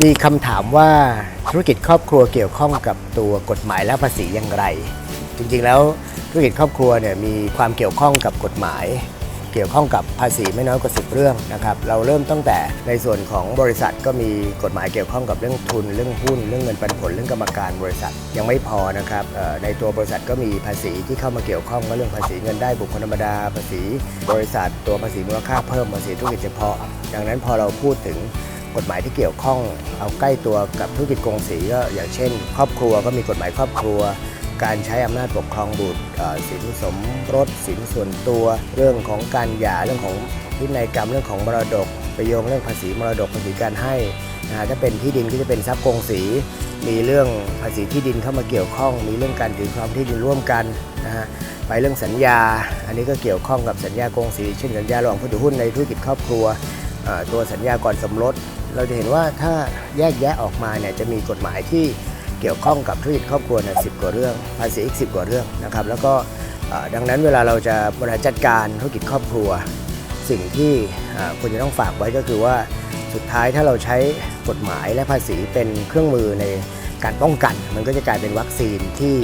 มีคำถามว่าธุรกิจครอบครัวเกี่ยวข้องกับตัวกฎหมายและภาษีอย่างไร จริงๆแล้วธุรกิจครอบครัวเนี่ยมีความเกี่ยวข้องกับกฎหมาย เกี่ยวข้องกับภาษีไม่น้อยกว่า10เรื่องนะครับเราเริ่มตั้งแต่ในส่วนของบริษัทก็มีกฎหมายเกี่ยวข้องกับเรื่องทุน เรื่องหุ้น เรื่องเงินปันผลเรื่องกรรมการบริษัทยังไม่พอนะครับในตัวบริษัทก็มีภาษีที่เข้ามาเกี่ยวข้องก็เรื่องภาษีเงินได้บุคคลธรรมดาภาษี บริษัท ตัวภาษีมูลค่าเพิ่มภาษีธุรกิจเฉพาะ ดังนั้นพอเราพูดถึง กฎหมายที่เกี่ยวข้อง เอาใกล้ตัวกับธุรกิจกงสีก็อย่างเช่น ครอบครัวก็มีกฎหมายครอบครัว การใช้อำนาจปกครองบุตรสินสมรสสินส่วนตัว เรื่องของการหย่าเรื่องของวินัยกรรมเรื่องของมรดกไปโยงเรื่องภาษีมรดกภาษีการให้นะฮะถ้าเป็นที่ดินก็จะเป็นทรัพย์กงสี มีเรื่องภาษีที่ดินเข้ามาเกี่ยวข้อง มีเรื่องการถือครองที่ดินร่วมกันนะฮะไปเรื่องสัญญา อันนี้ก็เกี่ยวข้องกับสัญญากงสีเช่นสัญญาระหว่างผู้ถือหุ้นในธุรกิจครอบครัวตัวสัญญาก่อนสมรส เราจะเห็นว่าถ้าแยกแยะออกมาเนี่ยจะมีกฎหมายที่เกี่ยวข้องกับธุรกิจครอบครัวเนี่ยสิกว่าเรื่องภาษีอีกสิกว่าเรื่องนะครับ แล้วก็ดังนั้นเวลาเราจะบริหารจัดการธุรกิจครอบครัว สิ่งที่ควรจะต้องฝากไว้ก็คือว่าสุดท้ายถ้าเราใช้กฎหมายและภาษีเป็นเครื่องมือในการป้องกัน มันก็จะกลายเป็นวัคซีนที่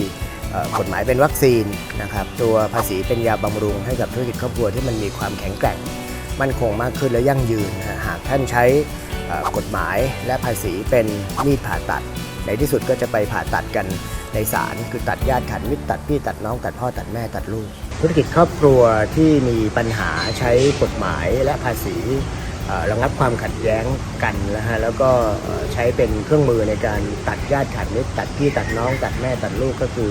กฎหมายเป็นวัคซีนนะครับตัวภาษีเป็นยาบำรุงให้กับธุรกิจครอบครัวที่มันมีความแข็งแกร่ง มั่นคงมากขึ้นและยั่งยืนหากท่านใช้ กฎหมายและภาษีเป็นมีดผ่าตัด ในที่สุดก็จะไปผ่าตัดกันในศาลคือตัดญาติขันมิตรตัดพี่ตัดน้องตัดพ่อตัดแม่ตัดลูก ธุรกิจครอบครัวที่มีปัญหาใช้กฎหมายและภาษีระงับความขัดแย้งกันนะฮะแล้วก็ใช้เป็นเครื่องมือในการตัดญาติขันมิตรตัดพี่ตัดน้องตัดแม่ตัดลูกก็คือ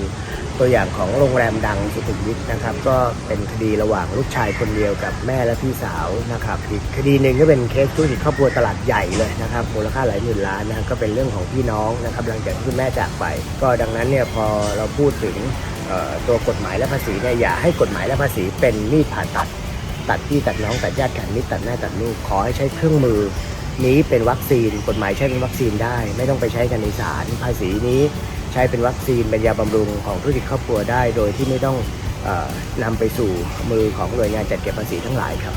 ตัวอย่างของโรงแรมดังสุขุมวิทนะครับ ก็เป็นคดีระหว่างลูกชายคนเดียวกับแม่และพี่สาวนะครับอีกคดีหนึ่งก็เป็นเคสธุรกิจครอบครัวตลาดใหญ่เลยนะครับมูลค่าหลายหมื่นล้านนะก็เป็นเรื่องของพี่น้องนะครับหลังจากที่แม่จากไป ก็ดังนั้นเนี่ยพอเราพูดถึงตัวกฎหมายและภาษีเนี่ยอย่าให้กฎหมายและภาษีเป็นมีดผ่าตัด ตัดพี่ตัดน้องตัดญาติขันมิตรตัดแม่ตัดลูกขอให้ใช้เครื่องมือนี้เป็นวัคซีน กฎหมายใช้เป็นวัคซีนได้ ไม่ต้องไปใช้กันในศาลภาษีนี้ ช้เป็นวัคซีนเป็นยาบำรุงของธุรกิจครอบครัวได้ โดยที่ไม่ต้องอนำไปสู่มือของหน่วยงานจัดเก็บภาษีทั้งหลายครับ